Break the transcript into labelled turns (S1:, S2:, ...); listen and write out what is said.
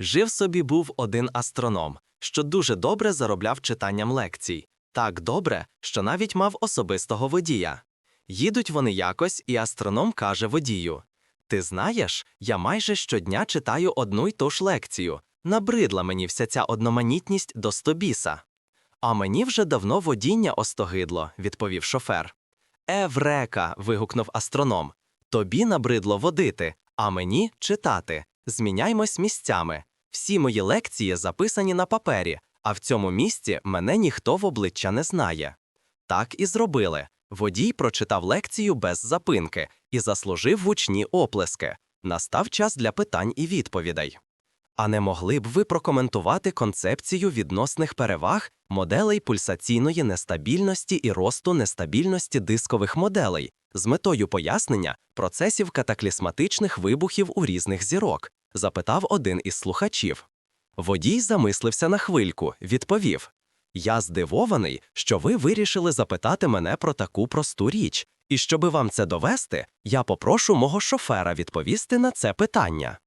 S1: Жив собі був один астроном, що дуже добре заробляв читанням лекцій. Так добре, що навіть мав особистого водія. Їдуть вони якось, і астроном каже водію: Ти знаєш, я майже щодня читаю одну й ту ж лекцію. Набридла мені вся ця одноманітність до стобіса. А мені вже давно водіння остогидло, відповів шофер. Еврека. вигукнув астроном. Тобі набридло водити, а мені читати. Зміняймось місцями. Всі мої лекції записані на папері, а в цьому місці мене ніхто в обличчя не знає. Так і зробили. Водій прочитав лекцію без запинки і заслужив гучні оплески. Настав час для питань і відповідей. А не могли б ви прокоментувати концепцію відносних переваг моделей пульсаційної нестабільності і росту нестабільності дискових моделей з метою пояснення процесів катаклісматичних вибухів у різних зірок? Запитав один із слухачів. Водій замислився на хвильку, відповів: Я здивований, що ви вирішили запитати мене про таку просту річ, і щоби вам це довести, я попрошу мого шофера відповісти на це питання.